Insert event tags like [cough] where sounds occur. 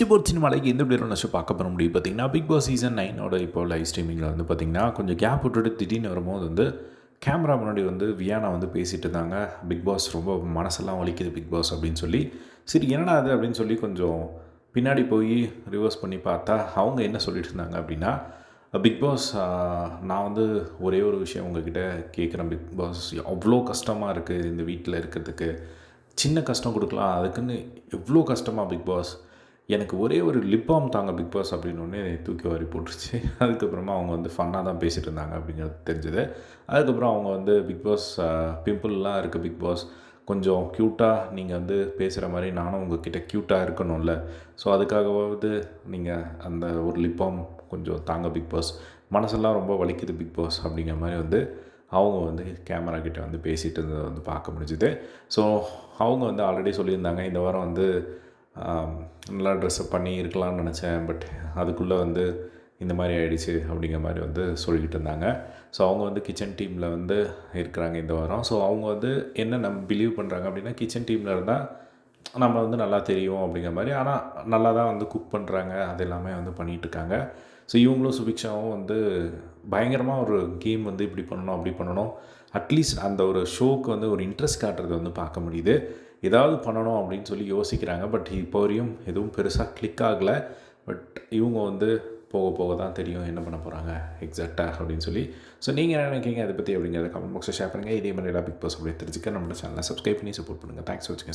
பிச்சு போர் சினிமாலைக்கு எந்த இப்படி ஷோ பார்க்க போகிற முடியும் பார்த்தீங்கன்னா பிக் பாஸ் சீசன் நைனோட இப்போ லைவ் ஸ்ட்ரீமிங்கில் வந்து பார்த்தீங்கன்னா கொஞ்சம் கேப் விட்டுட்டு திடீர்னு வரும்போது வந்து கேமரா முன்னாடி வந்து வியானா வந்து பேசிகிட்டு இருந்தாங்க. பிக் பாஸ் ரொம்ப மனசெல்லாம் வலிக்குது பிக் பாஸ் அப்படின்னு சொல்லி. சரி என்னடா அது அப்படின்னு சொல்லி கொஞ்சம் பின்னாடி போய் ரிவர்ஸ் பண்ணி பார்த்தா அவங்க என்ன சொல்லிட்டு இருந்தாங்க அப்படின்னா பிக் பாஸ் நான் வந்து ஒரே ஒரு விஷயம் உங்ககிட்ட கேட்குறேன். பிக் பாஸ் அவ்வளோ கஷ்டமாக இருக்குது இந்த வீட்டில் இருக்கிறதுக்கு. சின்ன கஷ்டம் கொடுக்கலாம். அதுக்குன்னு எவ்வளோ கஷ்டமாக பிக் பாஸ் எனக்கு ஒரே ஒரு லிப்பாம் தாங்க பிக் பாஸ் அப்படின்னு ஒன்று தூக்கி வாரி போட்டுருச்சு. [laughs] அதுக்கப்புறமா அவங்க வந்து ஃபன்னாக தான் பேசிகிட்டு இருந்தாங்க அப்படிங்கிறது தெரிஞ்சது. அதுக்கப்புறம் அவங்க வந்து பிக் பாஸ் பிம்பிள்லாம் இருக்குது பிக் பாஸ் கொஞ்சம் க்யூட்டாக நீங்கள் வந்து பேசுகிற மாதிரி நானும் உங்ககிட்ட க்யூட்டாக இருக்கணும்ல. ஸோ அதுக்காகவாவது நீங்கள் அந்த ஒரு லிப்பாம் கொஞ்சம் தாங்க பிக் பாஸ் மனசெல்லாம் ரொம்ப வலிக்குது பிக் பாஸ் அப்படிங்கிற மாதிரி வந்து அவங்க வந்து கேமரா கிட்டே வந்து பேசிகிட்டு இருந்ததை வந்து பார்க்க முடிஞ்சுது. ஸோ அவங்க வந்து ஆல்ரெடி சொல்லியிருந்தாங்க இந்த வாரம் வந்து நல்லா ட்ரெஸ்அப் பண்ணி இருக்கலாம்னு நினச்சேன் பட் அதுக்குள்ளே வந்து இந்த மாதிரி ஆயிடுச்சு அப்படிங்கிற மாதிரி வந்து சொல்லிக்கிட்டு இருந்தாங்க. ஸோ அவங்க வந்து கிச்சன் டீமில் வந்து இருக்கிறாங்க இந்த வாரம். ஸோ அவங்க வந்து என்ன நம்ம பிலீவ் பண்ணுறாங்க அப்படின்னா கிச்சன் டீமில் இருந்தால் நம்ம வந்து நல்லா தெரியும் அப்படிங்கிற மாதிரி. ஆனால் நல்லா தான் வந்து குக் பண்ணுறாங்க அது எல்லாமே வந்து பண்ணிகிட்டு இருக்காங்க. ஸோ இவங்களும் சுபிக்ஷாவும் வந்து பயங்கரமாக ஒரு கேம் வந்து இப்படி பண்ணணும் அப்படி பண்ணணும். அட்லீஸ்ட் அந்த ஒரு ஷோவுக்கு வந்து ஒரு இன்ட்ரெஸ்ட் காட்டுறது வந்து பார்க்க முடியுது. ஏதாவது பண்ணணும் அப்படின்னு சொல்லி யோசிக்கிறாங்க. பட் இப்போ வரையும் எதுவும் பெருசாக கிளிக் ஆகலை. பட் இவங்க வந்து போக போக தான் தெரியும் என்ன பண்ண போகிறாங்க எக்ஸாக்டாக அப்படின்னு சொல்லி. ஸோ நீங்கள் என்ன நினைக்கிறீங்க? அதை பற்றி அப்படிங்கிறத கமெண்ட் பாக்ஸில் ஷேர் பண்ணுங்கள் இதே மாதிரி எல்லா பிக் பாஸ் அப்படியே தெரிஞ்சுக்க நம்மளோட சேனலை சப்ஸ்கிரைப் பண்ணி சப்போர்ட் பண்ணுங்கள் தேங்க்ஸ் வாட்சிங்